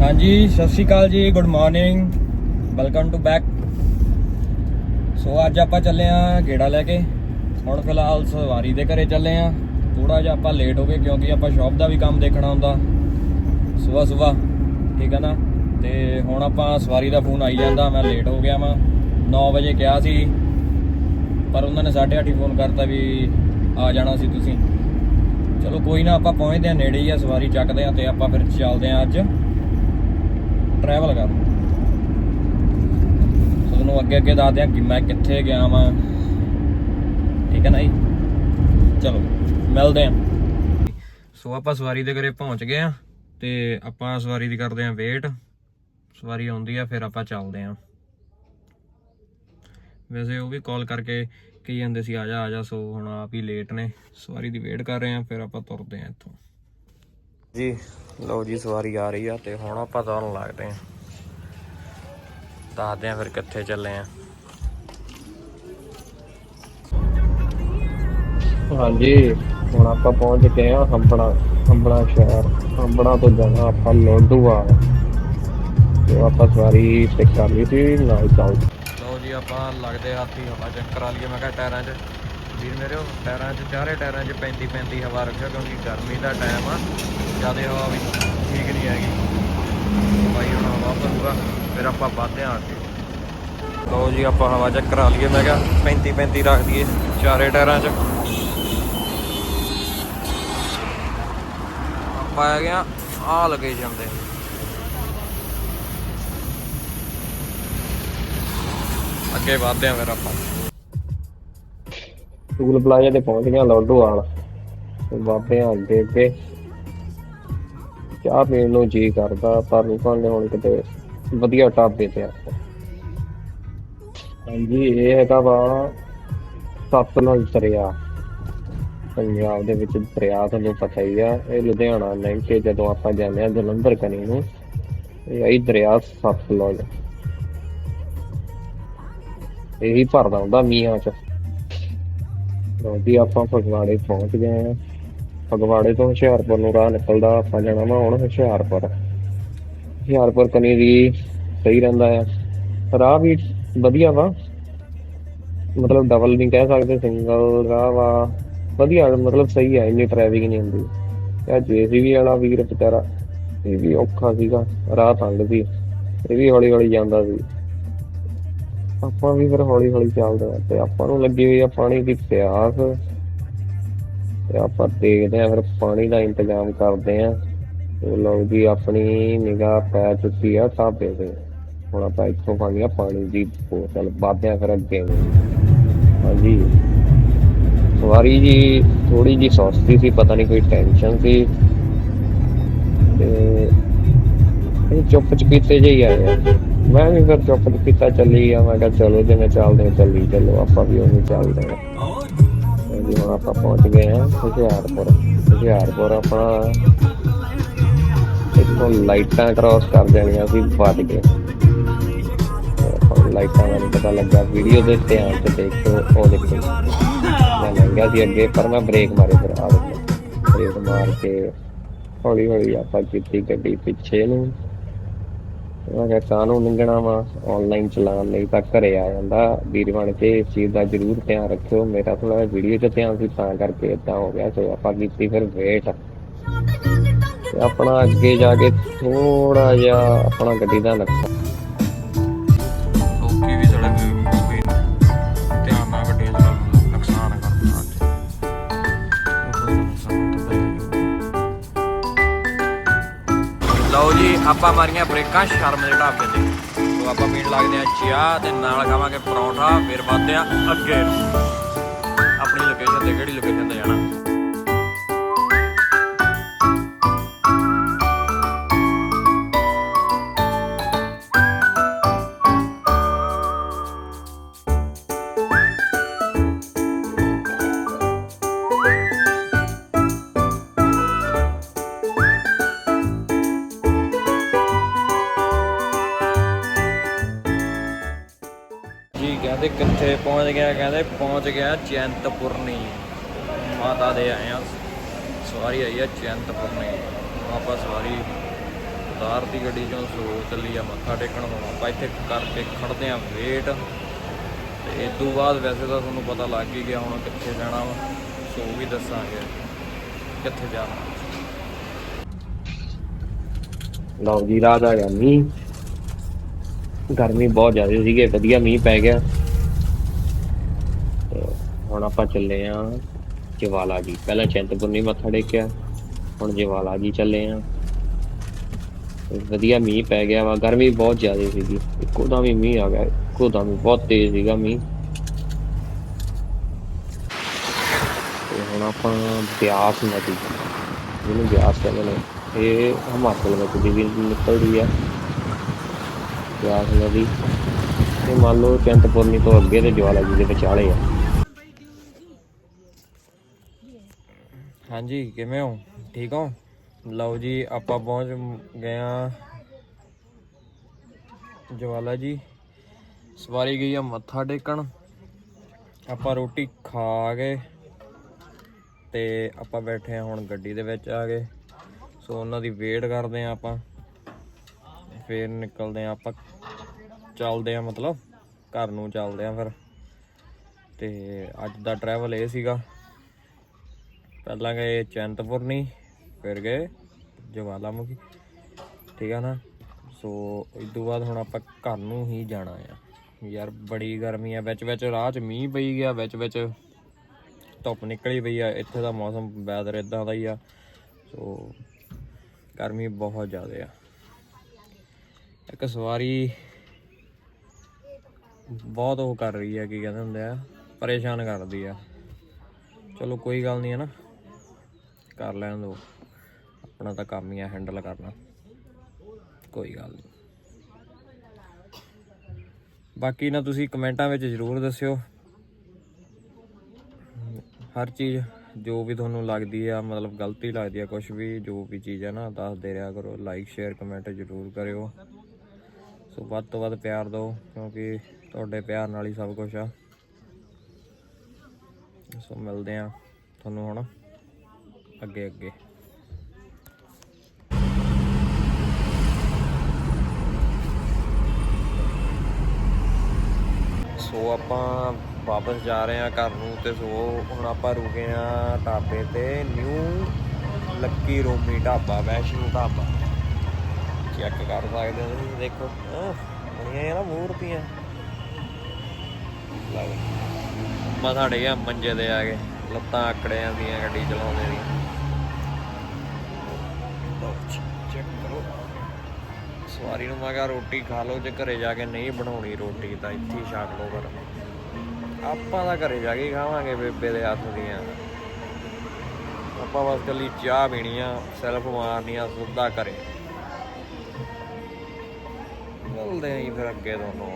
ਹਾਂਜੀ, ਸਤਿ ਸ਼੍ਰੀ ਅਕਾਲ ਜੀ good morning welcome to back so ਅੱਜ ਆਪਾਂ ਚੱਲੇ ਆ ਗੇੜਾ ਲੈ ਕੇ। ਹੁਣ ਫਿਲਹਾਲ ਸਵਾਰੀ ਦੇ ਘਰੇ ਚੱਲੇ ਆ। ਥੋੜਾ ਜਿਹਾ ਆਪਾਂ ਲੇਟ ਹੋ ਗਏ ਕਿਉਂਕਿ ਆਪਾਂ ਸ਼ਾਪ ਦਾ ਵੀ ਕੰਮ ਦੇਖਣਾ ਹੁੰਦਾ। ਸਵੇਰ ਸਵੇਰ ਠੀਕ ਹੈ ਨਾ? ਤੇ ਹੁਣ ਆਪਾਂ ਸਵਾਰੀ ਦਾ ਫੋਨ ਆਈ ਜਾਂਦਾ, ਮੈਂ ਲੇਟ ਹੋ ਗਿਆ ਵਾਂ। 9 ਵਜੇ ਕਿਹਾ ਸੀ, ਪਰ ਉਹਨਾਂ ਨੇ 8:30 ਫੋਨ ਕਰਤਾ ਵੀ ਆ ਜਾਣਾ ਸੀ ਤੁਸੀਂ। ਚਲੋ, ਕੋਈ ਨਾ, ਆਪਾਂ ਪਹੁੰਚਦੇ ਆ, ਨੇੜੇ ਹੀ ਆ, ਸਵਾਰੀ ਚੱਕਦੇ ਆ ਤੇ ਆਪਾਂ ਫਿਰ ਚੱਲਦੇ ਆ ਅੱਜ। ਟਰੈਵਲ ਕਰ। ਤੁਹਾਨੂੰ ਅੱਗੇ ਅੱਗੇ ਦੱਸਦੇ ਆ ਕਿ ਮੈਂ ਕਿੱਥੇ ਗਿਆ ਵਾਂ। ਠੀਕ ਹੈ ਨਾ ਜੀ? ਚਲੋ, ਮਿਲਦੇ ਆ ਸੋ ਆਪਾਂ ਸਵਾਰੀ ਦੇ ਘਰੇ ਪਹੁੰਚ ਗਏ ਆ ਤੇ ਆਪਾਂ ਸਵਾਰੀ ਦੀ ਕਰਦੇ ਆ ਵੇਟ ਸਵਾਰੀ ਆਉਂਦੀ ਆ, ਫਿਰ ਆਪਾਂ ਚੱਲਦੇ ਆ ਵੈਸੇ ਉਹ ਵੀ ਕਾਲ ਕਰਕੇ ਕਹੀ ਜਾਂਦੇ ਸੀ, ਆ ਜਾ ਆ ਜਾ। ਸੋ ਹੁਣ ਆਪ ਹੀ ਲੇਟ ਨੇ। ਸਵਾਰੀ ਦੀ ਵੇਟ ਕਰ ਰਹੇ ਆ ਫਿਰ ਆਪਾਂ ਤੁਰਦੇ ਆ ਇੱਥੋਂ। ਜੀ ਲਓ ਜੀ ਸਵਾਰੀ ਆ ਰਹੀ ਆ ਤੇ ਹੁਣ ਆਪਾਂ ਤੁਰਨ ਲੱਗਦੇ ਆ ਦੱਸਦੇ ਆ ਫਿਰ ਕਿੱਥੇ ਚੱਲੇ ਆ ਹਾਂਜੀ ਹੁਣ ਆਪਾਂ ਪਹੁੰਚ ਗਏ ਆ ਹੰਬੜਾ ਹੰਬੜਾ ਸ਼ਹਿਰ। ਹੰਬੜਾ ਤੋਂ ਜਾਣਾ ਆਪਾਂ ਲੋਡੂਵਾਲ ਤੇ ਆਪਾਂ ਸਵਾਰੀ ਪਿਕ ਕਰ ਲਈ ਸੀ ਨਾਲ ਚੱਲ। ਲਓ ਜੀ ਆਪਾਂ ਲੱਗਦੇ ਹਾਥੀ ਹਵਾ ਚੈੱਕ ਕਰਾ ਲਈਏ। ਮੈਂ ਕਿਹਾ ਟਾਇਰਾਂ 'ਚ। ਵੀਰ ਮੇਰੇ, ਉਹ ਟਾਇਰਾਂ 'ਚ, ਚਾਰੇ ਟਾਇਰਾਂ 'ਚ 35 35 ਹਵਾ ਰੱਖਿਆ ਕਿਉਂਕਿ ਗਰਮੀ ਦਾ ਟਾਈਮ ਆ, ਜ਼ਿਆਦਾ ਹਵਾ ਵੀ ਠੀਕ ਨਹੀਂ ਹੈਗੀ। ਭਾਈ ਹੁਣ ਹਵਾ ਭਰੂਗਾ, ਫਿਰ ਆਪਾਂ ਵੱਧਦੇ ਆਂ ਅੱਗੇ। ਲਓ ਜੀ, ਆਪਾਂ ਹਵਾ ਚੈੱਕ ਕਰਾ ਲਈਏ, ਮੈਂ ਕਿਹਾ 35 35 ਰੱਖ ਦਈਏ ਚਾਰੇ ਟਾਇਰਾਂ 'ਚ। ਆਪਾਂ ਆ ਗਿਆ ਆ ਲਗੇ ਜਾਂਦੇ ਅੱਗੇ ਵੱਧਦੇ ਆਂ ਫਿਰ ਆਪਾਂ। ਟੂਲ ਪਲਾਜ਼ਾ ਤੇ ਪਹੁੰਚ ਗਿਆ ਆ ਲੋਡੂਵਾਲ ਤੇ ਬਾਬੇ ਅੱਗੇ ਅੱਗੇ। ਚਾਹ ਪੀਣ ਨੂੰ ਜੀ ਕਰਦਾ, ਪਰ ਰੁਕਾਂਗੇ ਹੁਣ ਕਿਤੇ ਵਧੀਆ ਢਾਬੇ ਤੇ ਆਪਾਂ ਹਾਂਜੀ, ਇਹ ਹੈਗਾ ਵਾ ਸਤਲੁਜ ਦਰਿਆ। ਪੰਜਾਬ ਦੇ ਵਿੱਚ ਦਰਿਆ ਤੁਹਾਨੂੰ ਪਤਾ ਹੀ ਆ, ਇਹ ਲੁਧਿਆਣਾ ਲੰਘ ਕੇ ਜਦੋਂ ਆਪਾਂ ਜਾਂਦੇ ਆ ਜਲੰਧਰ ਕਨੀ ਨੂੰ, ਇਹ ਆਈ ਦਰਿਆ ਸਤਲੁਜ। ਇਹੀ ਭਰਦਾ ਹੁੰਦਾ ਮੀਆਂ ਚ। ਲਓ ਜੀ ਆਪਾਂ ਫਗਵਾੜੇ ਪਹੁੰਚ ਗਏ ਆ ਫਗਵਾੜੇ ਤੋਂ ਹੁਸ਼ਿਆਰਪੁਰ ਨੂੰ ਰਾਹ ਨਿਕਲਦਾ, ਆਪਾਂ ਜਾਣਾ ਵਾ ਹੁਣ ਹੁਸ਼ਿਆਰਪੁਰ। ਹੁਸ਼ਿਆਰਪੁਰ ਕਨੀ ਵੀ ਸਹੀ ਰਹਿੰਦਾ ਆ। ਰਾਹ ਵੀ ਵਧੀਆ ਵਾ। ਮਤਲਬ ਡਬਲ ਨਹੀਂ ਕਹਿ ਸਕਦੇ ਸਿੰਗਲ ਰਾਹ ਵਾ। ਵਧੀਆ, ਮਤਲਬ ਸਹੀ ਆ, ਇੰਨੀ ਟ੍ਰੈਫਿਕ ਨਹੀਂ ਹੁੰਦੀ। ਇਹ ਜੇਸੀਬੀ ਵਾਲਾ ਵੀਰ ਵਿਚਾਰਾ, ਇਹ ਵੀ ਔਖਾ ਸੀਗਾ। ਰਾਹ ਤੰਗ ਸੀ। ਇਹ ਵੀ ਹੌਲੀ ਹੌਲੀ ਜਾਂਦਾ ਸੀ। ਆਪਾਂ ਵੀ ਫਿਰ ਹੌਲੀ ਹੌਲੀ ਚੱਲਦੇ ਆ ਤੇ ਆਪਾਂ ਨੂੰ ਲੱਗੀ ਹੋਈ ਆ ਪਾਣੀ ਦੀ ਪਿਆਸ। ਤੇ ਆਪਾਂ ਦੇਖਦੇ ਆ ਫਿਰ ਪਾਣੀ ਦਾ ਇੰਤਜ਼ਾਮ ਕਰਦੇ ਆ ਤੇ ਲਓ ਜੀ, ਆਪਣੀ ਨਿਗਾਹ ਪੈ ਚੁੱਕੀ ਆ ਢਾਬੇ ਤੇ। ਹੁਣ ਆਪਾਂ ਇੱਥੋਂ ਪਾਣੀ ਆ ਪਾਣੀ ਦੀ ਬੋਤਲ ਬਾਦਿਆਂ ਫਿਰ ਅੱਗੇ ਹਾਂਜੀ। ਸਵਾਰੀ ਜੀ ਥੋੜੀ ਜੀ ਸੌਸਤੀ ਸੀ, ਪਤਾ ਨਹੀਂ ਕੋਈ ਟੈਨਸ਼ਨ ਸੀ। ਤੇ ਇਹ ਚੁੱਪ ਚਪੀਤੇ ਜਿਹੀ ਆਏ ਆ। ਮੈਂ ਵੀ ਫਿਰ ਚੁੱਪ ਕੀਤਾ ਚੱਲੀ ਆ ਮੈਂ ਕਿਹਾ ਚਲੋ ਜਿਵੇਂ ਚੱਲਦੇ ਆ, ਚੱਲੀ ਚੱਲੋ ਆਪਾਂ ਵੀ ਉਹਨੂੰ ਚੱਲਦੇ ਆ। ਜੀ ਹੁਣ ਆਪਾਂ ਪਹੁੰਚ ਗਏ ਆ ਹੁਸ਼ਿਆਰਪੁਰ। ਹੁਸ਼ਿਆਰਪੁਰ ਆਪਣਾ ਇੱਥੋਂ ਲਾਈਟਾਂ ਕ੍ਰਾਸ ਕਰ ਦੇਣੀਆਂ ਸੀ ਵੱਜ ਕੇ ਤੇ ਆਪਾਂ ਨੂੰ ਲਾਈਟਾਂ ਦਾ ਨੀ ਪਤਾ ਲੱਗਾ ਵੀਡੀਓ ਦੇ ਧਿਆਨ ਚ ਦੇਖੋ ਉਹ ਦੇਖੋ। ਮੈਂ ਲੰਘਿਆ ਸੀ ਅੱਗੇ ਪਰ ਮੈਂ ਬ੍ਰੇਕ ਮਾਰੇ ਫਿਰ ਆ ਦੇਖੋ ਬ੍ਰੇਕ ਮਾਰ ਕੇ ਹੌਲੀ ਹੌਲੀ ਆਪਾਂ ਕੀਤੀ ਗੱਡੀ ਪਿੱਛੇ ਨੂੰ। ਮੈਂ ਕਿਹਾ ਕਾਹਨੂੰ ਲੰਘਣਾ ਵਾ? ਆਨਲਾਈਨ ਚਲਾਉਣ ਲਈ ਤਾਂ ਘਰੇ ਆ ਜਾਂਦਾ। ਵੀਰ ਬਣ ਕੇ ਇਸ ਚੀਜ਼ ਦਾ ਜ਼ਰੂਰ ਧਿਆਨ ਰੱਖਿਓ। ਮੇਰਾ ਥੋੜਾ ਵੀਡੀਓ 'ਚ ਧਿਆਨ ਸੀ, ਤਾਂ ਕਰਕੇ ਇਦਾਂ ਹੋ ਗਿਆ। ਸੋ ਆਪਾਂ ਕੀਤੀ ਫਿਰ ਵੇਟ ਆਪਣਾ ਅੱਗੇ ਜਾ ਕੇ ਥੋੜਾ ਜਿਹਾ ਆਪਣਾ ਗੱਡੀ ਦਾ ਨਕਸ਼ਾ ਆਪਾਂ ਮਾਰੀਆਂ ਬ੍ਰੇਕਾਂ, ਸ਼ਰਮ ਦੇ ਢਾਬੇ ਤੇ ਸੋ ਆਪਾਂ ਪੀਣ ਲੱਗਦੇ ਆ ਚਾਹ ਤੇ ਨਾਲ ਖਾਵਾਂਗੇ ਪਰੌਂਠਾ, ਫਿਰ ਵੱਧਦੇ ਆ ਅੱਗੇ ਨੂੰ। ਆਪਣੀ ਲੋਕੇਸ਼ਨ ਤੇ ਕਿਹੜੀ ਲੋਕੇਸ਼ਨ ਤੇ ਜਾਣਾ? ਜੀ ਕਿੱਥੇ ਪਹੁੰਚ ਗਿਆ, ਕਹਿੰਦੇ ਪਹੁੰਚ ਗਿਆ ਚੈਂਤਪੁਰਨੀ। ਮਾਤਾ ਦੇ ਆਏ ਆ, ਸਵਾਰੀ ਆਈ ਆ ਚੈਂਤਪੁਰਨੀ। ਆਪਾਂ ਸਵਾਰੀ ਉਤਾਰ ਦੀ ਗੱਡੀ ਚੋਂ ਸਲੋ ਚੱਲੀ ਆ, ਮੱਥਾ ਟੇਕਣ ਹੁਣ ਆਪਾਂ ਇੱਥੇ ਕਰਕੇ ਖੜਦੇ ਆ ਵੇਟ ਤੇ ਇਸ ਤੋਂ ਬਾਅਦ ਵੈਸੇ ਤਾਂ ਤੁਹਾਨੂੰ ਪਤਾ ਲੱਗ ਹੀ ਗਿਆ ਹੁਣ ਕਿੱਥੇ ਜਾਣਾ ਵਾ। ਸੋ ਵੀ ਦੱਸਾਂਗੇ ਕਿੱਥੇ ਜਾਣਾ। ਲਓ ਜੀ ਰਾਤ ਆ ਗਿਆ ਮੀਂਹ। ਗਰਮੀ ਬਹੁਤ ਜ਼ਿਆਦਾ ਸੀਗੇ, ਵਧੀਆ ਮੀਂਹ ਪੈ ਗਿਆ। ਹੁਣ ਆਪਾਂ ਚੱਲੇ ਆ ਜਵਾਲਾ ਜੀ। ਪਹਿਲਾਂ ਚੈਂਤਪੁਰਨੀ ਮੱਥਾ ਟੇਕਿਆ, ਹੁਣ ਜਵਾਲਾ ਜੀ ਚੱਲੇ ਆ। ਵਧੀਆ ਮੀਂਹ ਪੈ ਗਿਆ ਵਾ, ਗਰਮੀ ਬਹੁਤ ਜ਼ਿਆਦਾ ਸੀਗੀ। ਇੱਕੋ ਦਮ ਹੀ ਮੀਂਹ ਆ ਗਿਆ, ਇੱਕੋ ਦਮ ਹੀ ਬਹੁਤ ਤੇਜ਼ ਸੀਗਾ ਮੀਂਹ। ਤੇ ਹੁਣ ਆਪਾਂ ਬਿਆਸ ਨਦੀ, ਜਿਹਨੂੰ ਬਿਆਸ ਕਹਿੰਦੇ ਨੇ, ਇਹ ਹਿਮਾਚਲ ਵਿੱਚ ਦੀ ਵੀ ਨਿਕਲਦੀ ਆ। ਬਿਆਸ ਨਦੀ, ਤੇ ਮੰਨ ਲਓ ਚਿੰਤਪੁਰਨੀ ਤੋਂ ਅੱਗੇ ਤੇ ਜਵਾਲਾ ਜੀ ਦੇ ਵਿਚਾਲੇ ਆ। ਹਾਂਜੀ, ਕਿਵੇਂ ਹੋ? ਠੀਕ ਹੋ? ਲਓ ਜੀ, ਆਪਾਂ ਪਹੁੰਚ ਗਏ ਆ ਜਵਾਲਾ ਜੀ, ਸਵਾਰੀ ਗਈ ਆ ਮੱਥਾ ਟੇਕਣ। ਆਪਾਂ ਰੋਟੀ ਖਾ ਕੇ ਤੇ ਆਪਾਂ ਬੈਠੇ ਆ ਹੁਣ ਗੱਡੀ ਦੇ ਵਿੱਚ ਆ ਗਏ ਸੋ ਉਹਨਾਂ ਦੀ ਵੇਟ ਕਰਦੇ ਆ ਆਪਾਂ। ਫੇਰ ਨਿਕਲਦੇ ਆ ਆਪਾਂ। ਚੱਲਦੇ ਆ ਮਤਲਬ, ਘਰ ਨੂੰ ਚੱਲਦੇ ਆ ਫਿਰ। ਤੇ ਅੱਜ ਦਾ ਟਰੈਵਲ ਇਹ ਸੀਗਾ। ਪਹਿਲਾਂ ਗਏ ਚੰਤਪੁਰਨੀ ਫਿਰ ਗਏ ਜਵਾਲਾਮੁਖੀ ਠੀਕ ਆ ਨਾ? ਸੋ ਇਸ ਤੋਂ ਬਾਅਦ ਹੁਣ ਆਪਾਂ ਘਰ ਨੂੰ ਹੀ ਜਾਣਾ ਆ। ਯਾਰ ਬੜੀ ਗਰਮੀ ਆ, ਵਿੱਚ ਵਿੱਚ ਰਾਹ 'ਚ ਮੀਂਹ ਪਈ ਗਿਆ, ਵਿੱਚ ਵਿੱਚ ਧੁੱਪ ਨਿਕਲੀ ਪਈ ਆ, ਇੱਥੇ ਦਾ ਮੌਸਮ ਵੈਦਰ ਇਦਾਂ ਦਾ ਹੀ ਆ। ਸੋ ਗਰਮੀ ਬਹੁਤ ਜ਼ਿਆਦਾ ਆ। ਇੱਕ ਸਵਾਰੀ ਬਹੁਤ ਉਹ ਕਰ ਰਹੀ ਆ, ਕੀ ਕਹਿੰਦੇ ਹੁੰਦੇ ਆ, ਪਰੇਸ਼ਾਨ ਕਰਦੀ ਆ। ਚਲੋ ਕੋਈ ਗੱਲ ਨਹੀਂ ਹੈ ਨਾ। ਕਰ ਲੈਣ ਦੋ। ਆਪਣਾ ਤਾਂ ਕੰਮ ਹੀ ਆ ਹੈਂਡਲ ਕਰਨਾ। ਕੋਈ ਗੱਲ ਨਹੀਂ ਬਾਕੀ ਨਾ ਤੁਸੀਂ ਕਮੈਂਟਾਂ ਵਿੱਚ ਜ਼ਰੂਰ ਦੱਸਿਓ। ਹਰ ਚੀਜ਼ ਜੋ ਵੀ ਤੁਹਾਨੂੰ ਲੱਗਦੀ ਆ, ਮਤਲਬ ਗਲਤੀ ਲੱਗਦੀ ਆ ਕੁਝ ਵੀ ਜੋ ਵੀ ਚੀਜ਼ ਹੈ ਨਾ, ਦੱਸਦੇ ਰਿਹਾ ਕਰੋ। ਲਾਈਕ ਸ਼ੇਅਰ ਕਮੈਂਟ ਜ਼ਰੂਰ ਕਰਿਓ। ਸੋ ਵੱਧ ਤੋਂ ਵੱਧ ਪਿਆਰ ਦਿਓ, ਕਿਉਂਕਿ ਤੁਹਾਡੇ ਪਿਆਰ ਨਾਲ ਹੀ ਸਭ ਕੁਝ ਆ। ਸੋ ਮਿਲਦੇ ਆ ਤੁਹਾਨੂੰ ਹੁਣ। ਅੱਗੇ ਅੱਗੇ। ਸੋ ਆਪਾਂ ਵਾਪਸ ਜਾ ਰਹੇ ਆ ਘਰ ਨੂੰ ਤੇ ਸੋ ਹੁਣ ਆਪਾਂ ਰੁਕੇ ਆ ਢਾਬੇ ਤੇ new lucky Romi Dhaba, Vaishno Dhaba. Check ਕਰ ਸਕਦੇ ਹੋ ਤੁਸੀਂ, ਦੇਖੋ। ਬਣੀਆਂ ਆ ਨਾ ਮੂਰਤੀਆਂ। ਲਓ ਮਥਾ ਡਿਆ ਮੰਜੇ ਤੇ ਆ ਗਏ ਲੱਤਾਂ ਆਕੜੇ ਦੀਆਂ, ਗੱਡੀ ਚਲਾਉਂਦੇ ਦੀਆਂ। ਦੀ ਚੈੱਕ ਕਰੋ। ਸਵਾਰੀ ਨੂੰ ਮੈਂ ਕਿਹਾ ਰੋਟੀ ਖਾ ਲਓ ਜੇ ਘਰੇ ਜਾ ਕੇ ਨਹੀਂ ਬਣਾਉਣੀ ਰੋਟੀ ਤਾਂ ਇੱਥੇ ਹੀ ਛਕ ਲਓ ਫਿਰ ਆਪਾਂ ਤਾਂ ਘਰੇ ਜਾ ਕੇ ਖਾਵਾਂਗੇ ਬੇਬੇ ਦੇ ਹੱਥ ਦੀਆਂ। ਆਪਾਂ ਬਸ ਕੱਲੀ ਚਾਹ ਪੀਣੀ ਆ ਸੈਲਫ ਮਾਰਨੀ ਆ ਸਿੱਧਾ ਘਰੇ। ਮਿਲਦੇ ਆਂ ਫਿਰ ਅੱਗੇ ਤੁਹਾਨੂੰ